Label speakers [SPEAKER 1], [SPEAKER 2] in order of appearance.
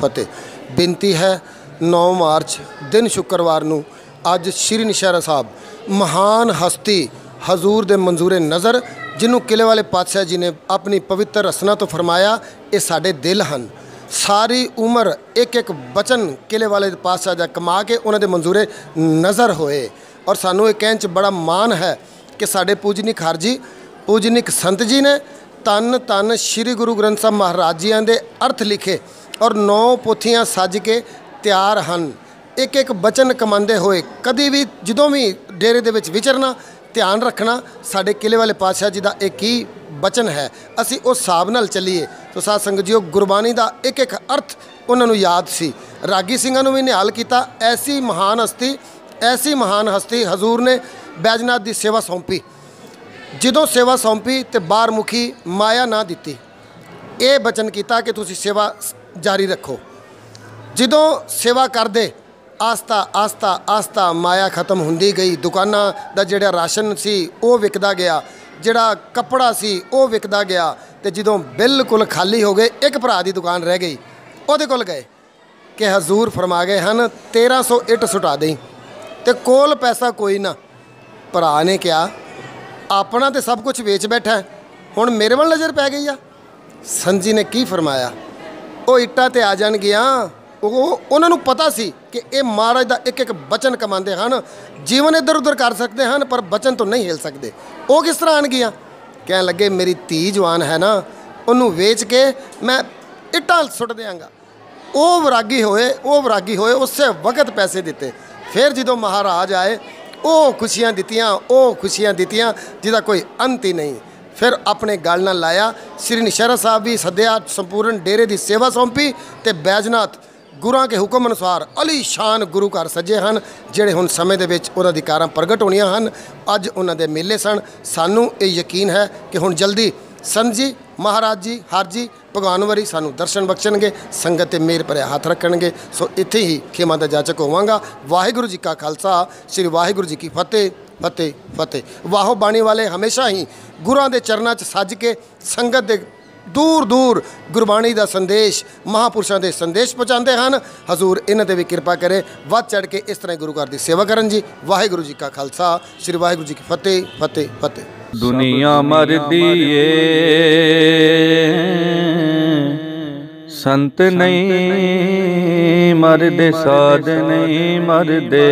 [SPEAKER 1] ਫਤਿਹ। ਬੇਨਤੀ ਹੈ 9 ਮਾਰਚ, ਦਿਨ ਸ਼ੁੱਕਰਵਾਰ ਨੂੰ ਅੱਜ ਸ਼੍ਰੀ ਨਿਸ਼ਾਰਾ ਸਾਹਿਬ, ਮਹਾਨ ਹਸਤੀ ਹਜ਼ੂਰ ਦੇ ਮਨਜ਼ੂਰੇ ਨਜ਼ਰ, ਜਿਹਨੂੰ ਕਿਲੇ ਵਾਲੇ ਪਾਤਸ਼ਾਹ ਜੀ ਨੇ ਆਪਣੀ ਪਵਿੱਤਰ ਰਸਨਾ ਤੋਂ ਫਰਮਾਇਆ, ਇਹ ਸਾਡੇ ਦਿਲ ਹਨ। ਸਾਰੀ ਉਮਰ ਇੱਕ ਇੱਕ ਬਚਨ ਕਿਲੇ ਵਾਲੇ ਪਾਤਸ਼ਾਹ ਦਾ ਕਮਾ ਕੇ ਉਹਨਾਂ ਦੇ ਮਨਜ਼ੂਰੇ ਨਜ਼ਰ ਹੋਏ। ਔਰ ਸਾਨੂੰ ਇਹ ਕਹਿਣ 'ਚ ਬੜਾ ਮਾਣ ਹੈ ਕਿ ਸਾਡੇ ਪੂਜਨੀਕ ਹਰਜੀ, ਪੂਜਨੀਕ ਸੰਤ ਜੀ ਨੇ ਤਨ ਤਨ ਸ੍ਰੀ ਗੁਰੂ ਗ੍ਰੰਥ ਸਾਹਿਬ ਮਹਾਰਾਜ ਜੀਆਂ ਦੇ ਅਰਥ ਲਿਖੇ ਔਰ ਨੌ ਪੋਥੀਆਂ ਸੱਜ ਕੇ ਤਿਆਰ ਹਨ। ਇੱਕ ਇੱਕ ਬਚਨ ਕਮਾਉਂਦੇ ਹੋਏ ਕਦੀ ਵੀ, ਜਦੋਂ ਵੀ ਡੇਰੇ ਦੇ ਵਿੱਚ ਵਿਚਰਨਾ, ਧਿਆਨ ਰੱਖਣਾ ਸਾਡੇ ਕਿਲੇ ਵਾਲੇ ਪਾਤਸ਼ਾਹ ਜੀ ਦਾ ਇੱਕ ਹੀ ਬਚਨ ਹੈ। ਅਸੀਂ ਉਸ ਹਿਸਾਬ ਨਾਲ ਚੱਲੀਏ। ਸੋ ਸਾਧ ਸੰਗਤ ਜੀਓ, ਗੁਰਬਾਣੀ ਦਾ ਇੱਕ ਇੱਕ ਅਰਥ ਉਹਨਾਂ ਨੂੰ ਯਾਦ ਸੀ। ਰਾਗੀ ਸਿੰਘਾਂ ਨੂੰ ਵੀ ਨਿਹਾਲ ਕੀਤਾ, ਐਸੀ ਮਹਾਨ ਹਸਤੀ, ਐਸੀ ਮਹਾਨ ਹਸਤੀ ਹਜ਼ੂਰ ਨੇ ਬੈਜਨਾਥ ਦੀ ਸੇਵਾ ਸੌਂਪੀ। ਜਦੋਂ ਸੇਵਾ ਸੌਂਪੀ ਤੇ ਬਾਹਰ ਮੁਖੀ ਮਾਇਆ ਨਾ ਦਿੱਤੀ। ਇਹ ਬਚਨ ਕੀਤਾ ਕਿ ਤੁਸੀਂ ਸੇਵਾ ਜਾਰੀ ਰੱਖੋ। ਜਦੋਂ ਸੇਵਾ ਕਰਦੇ, ਆਸਤਾ ਆਸਤਾ ਆਸਤਾ ਮਾਇਆ ਖਤਮ ਹੁੰਦੀ ਗਈ। ਦੁਕਾਨਾਂ ਦਾ ਜਿਹੜਾ ਰਾਸ਼ਨ ਸੀ, ਉਹ ਵਿਕਦਾ ਗਿਆ। ਜਿਹੜਾ ਕੱਪੜਾ ਸੀ, ਉਹ ਵਿਕਦਾ ਗਿਆ। ਤੇ ਜਦੋਂ ਬਿਲਕੁਲ ਖਾਲੀ ਹੋ ਗਏ, ਇੱਕ ਭਰਾ ਦੀ ਦੁਕਾਨ ਰਹਿ ਗਈ। ਉਹਦੇ ਕੋਲ ਗਏ ਕਿ ਹਜ਼ੂਰ ਫਰਮਾ ਗਏ ਹਨ 1300 ਇੱਟ ਸੁਟਾ ਦੇਈ। ਤੇ ਕੋਲ ਪੈਸਾ ਕੋਈ ਨਾ। ਭਰਾ ਨੇ ਕਿਹਾ, ਆਪਣਾ ਤੇ ਸਭ ਕੁਝ ਵੇਚ ਬੈਠਾ ਹੁਣ ਮੇਰੇ ਵੱਲ ਨਜ਼ਰ ਪੈ ਗਈ ਆ। ਸੰਜੀ ਨੇ ਕੀ ਫਰਮਾਇਆ? ਉਹ ਇੱਟਾਂ ਤੇ ਆ ਜਾਣਗੀਆਂ। ਉਹ ਉਹਨਾਂ ਨੂੰ ਪਤਾ ਸੀ ਕਿ ਇਹ ਮਹਾਰਾਜ ਦਾ ਇੱਕ ਇੱਕ ਬਚਨ ਕਮਾਉਂਦੇ ਹਨ। ਜੀਵਨ ਇੱਧਰ ਉੱਧਰ ਕਰ ਸਕਦੇ ਹਨ, ਪਰ ਬਚਨ ਤੋਂ ਨਹੀਂ ਹਿਲ ਸਕਦੇ। ਉਹ ਕਿਸ ਤਰ੍ਹਾਂ ਆਣਗੀਆਂ ਕਹਿਣ ਲੱਗੇ, ਮੇਰੀ ਧੀ ਜਵਾਨ ਹੈ ਨਾ, ਉਹਨੂੰ ਵੇਚ ਕੇ ਮੈਂ ਇੱਟਾਂ ਸੁੱਟ ਦਿਆਂਗਾ। ਉਹ ਵਿਰਾਗੀ ਹੋਏ, ਉਹ ਵਿਰਾਗੀ ਹੋਏ ਉਸੇ ਵਕਤ ਪੈਸੇ ਦਿੱਤੇ। ਫਿਰ ਜਦੋਂ ਮਹਾਰਾਜ ਆਏ, ਉਹ ਖੁਸ਼ੀਆਂ ਦਿੱਤੀਆਂ, ਉਹ ਖੁਸ਼ੀਆਂ ਦਿੱਤੀਆਂ, ਜਿਹਦਾ ਕੋਈ ਅੰਤ ਹੀ ਨਹੀਂ। ਫਿਰ ਆਪਣੇ ਗਲ ਨਾਲ ਲਾਇਆ। ਸ੍ਰੀ ਨਿਸ਼ਰਾ ਸਾਹਿਬ ਵੀ ਸੱਦਿਆ, ਸੰਪੂਰਨ ਡੇਰੇ ਦੀ ਸੇਵਾ ਸੌਂਪੀ ਤੇ ਬੈਜਨਾਥ ਗੁਰਾਂ ਕੇ ਹੁਕਮ ਅਨੁਸਾਰ ਅਲੀ ਸ਼ਾਨ ਗੁਰੂ ਘਰ ਸੱਜੇ ਹਨ, ਜਿਹੜੇ ਹੁਣ ਸਮੇਂ ਦੇ ਵਿੱਚ ਉਹਨਾਂ ਦੀ ਕਾਰਾਂ ਪ੍ਰਗਟ ਹੋਣੀਆਂ ਹਨ। ਅੱਜ ਉਹਨਾਂ ਦੇ ਮੇਲੇ ਸਨ। ਸਾਨੂੰ ਇਹ ਯਕੀਨ ਹੈ ਕਿ ਹੁਣ ਜਲਦੀ ਸੰਤ ਜੀ, ਮਹਾਰਾਜ ਜੀ, ਹਰ ਜੀ, ਭਗਵਾਨ ਵਰੀ ਸਾਨੂੰ ਦਰਸ਼ਨ ਬਖਸ਼ਣਗੇ, ਸੰਗਤ ਤੇ ਮੇਰ ਭਰਿਆ ਹੱਥ ਰੱਖਣਗੇ। ਸੋ ਇੱਥੇ ਹੀ ਖੇਮਾ ਦਾ ਜਾਚਕ ਹੋਵਾਂਗਾ। ਵਾਹਿਗੁਰੂ ਜੀ ਕਾ ਖਾਲਸਾ। ਸ੍ਰੀ ਵਾਹਿਗੁਰੂ ਜੀ ਕੀ ਫਤਿਹ। ਫਤਿਹ ਫਤਿਹ। ਵਾਹੋ ਬਾਣੀ ਵਾਲੇ ਹਮੇਸ਼ਾ ਹੀ ਗੁਰਾਂ ਦੇ ਚਰਨਾਂ 'ਚ ਸੱਜ ਕੇ ਸੰਗਤ ਦੇ ਦੂਰ ਦੂਰ ਗੁਰਬਾਣੀ ਦਾ ਸੰਦੇਸ਼ ਮਹਾਪੁਰਸ਼ਾਂ ਦੇ ਸੰਦੇਸ਼ ਪਹੁੰਚਾਉਂਦੇ ਹਨ। ਹਜ਼ੂਰ ਇਹਨਾਂ ਤੇ ਵੀ ਕਿਰਪਾ ਕਰੇ। ਵੱਧ ਚੜ ਕੇ ਇਸ ਤਰ੍ਹਾਂ ਹੀ ਗੁਰੂ ਘਰ ਦੀ ਸੇਵਾ ਕਰਨ ਜੀ। ਵਾਹਿਗੁਰੂ ਜੀ ਕਾ ਖਾਲਸਾ। ਸ੍ਰੀ ਵਾਹਿਗੁਰੂ ਜੀ ਕੀ ਫਤਿਹ ਫਤਿਹ ਫਤਿਹ।
[SPEAKER 2] ਦੁਨੀਆ ਮਰਦੀ ਏ ਸੰਤ ਨਹੀਂ ਮਰਦੇ ਸਾਧ ਨਹੀਂ ਮਰਦੇ